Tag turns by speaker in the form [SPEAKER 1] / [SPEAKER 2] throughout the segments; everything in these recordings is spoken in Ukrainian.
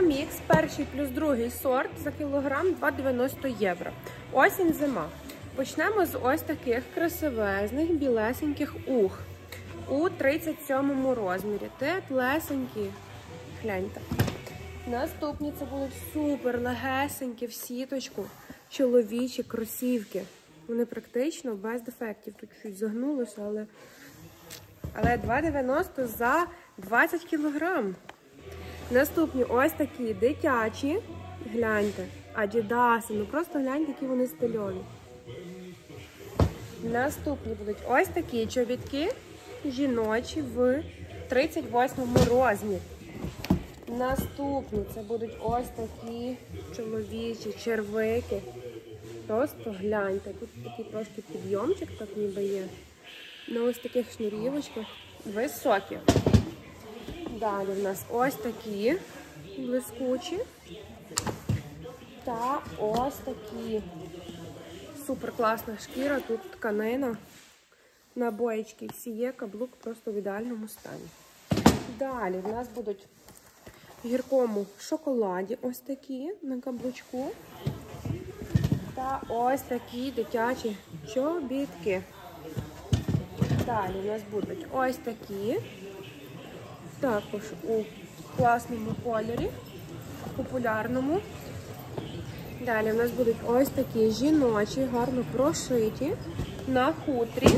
[SPEAKER 1] Мікс, перший плюс другий сорт за кілограм 2,90 євро. Осінь зима. Почнемо з ось таких красивезних білесеньких ух у 37 розмірі. Теплесенькі. Гляньте. Наступні це будуть супер легесенькі в сіточку, чоловічі кросівки. Вони практично без дефектів. Тут щось загнулося, але але 2,90 за 20 кілограм. Наступні ось такі дитячі. Гляньте, адідаси. Ну просто гляньте, які вони стильові. Наступні будуть ось такі чобітки жіночі в 38 розмірі. Наступні це будуть ось такі чоловічі червики. Просто гляньте. Тут такий трошки підйомчик, так ніби є. На ось таких шнурівочках. Високі. Далі в нас ось такі блискучі. Та ось такі. Супер класна шкіра, тут тканина. Набоєчки всі є, каблук просто в ідеальному стані. Далі в нас будуть в гіркому шоколаді ось такі на каблучку. Та ось такі дитячі чобітки. Далі у нас будуть ось такі. Також у класному кольорі, популярному. Далі у нас будуть ось такі жіночі, гарно прошиті на хутрі.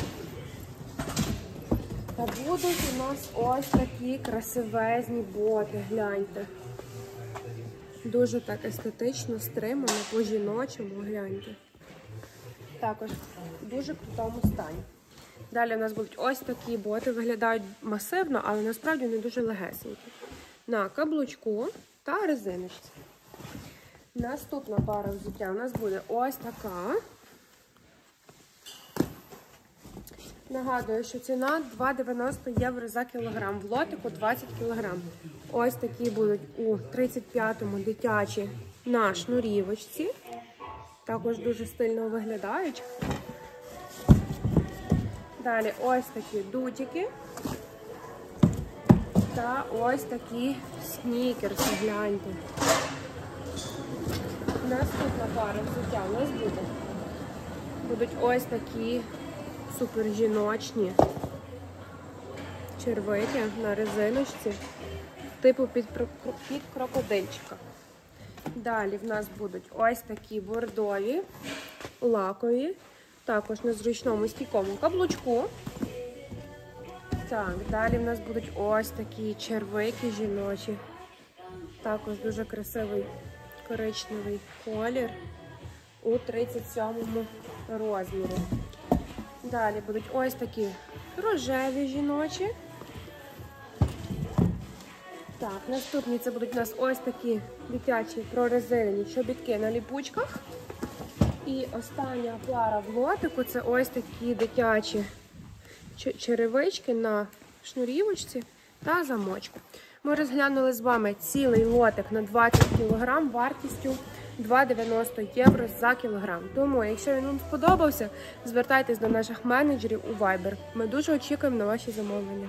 [SPEAKER 1] Та будуть у нас ось такі красивезні боти, гляньте. Дуже так естетично, стримано, по-жіночому, гляньте. Також в дуже крутому стані. Далі у нас будуть ось такі боти, виглядають масивно, але насправді не дуже легесенькі. На каблучку та резиночці. Наступна пара взуття у нас буде ось така. Нагадую, що ціна 2,90 євро за кілограм. В лотику 20 кілограм. Ось такі будуть у 35-му дитячі на шнурівочці. Також дуже стильно виглядають. Далі ось такі дутики. Та ось такі снікерси, гляньте. Наступна пара взуття у нас буде. Будуть ось такі супер жіночні червики на резиночці, типу під, під крокодильчика. Далі в нас будуть ось такі бордові, лакові, також на зручному стійкому каблучку. Так, далі в нас будуть ось такі червики жіночі. Також дуже красивий коричневий колір у 37 розмірі. Далі будуть ось такі рожеві жіночі. Так, наступні це будуть у нас ось такі дитячі прорезинені чобітки на ліпучках. І остання пара в лотику це ось такі дитячі черевички на шнурівочці та замочку. Ми розглянули з вами цілий лотик на 20 кг вартістю 2,90 євро за кілограм. Тому, якщо він вам сподобався, звертайтесь до наших менеджерів у Viber. Ми дуже очікуємо на ваші замовлення.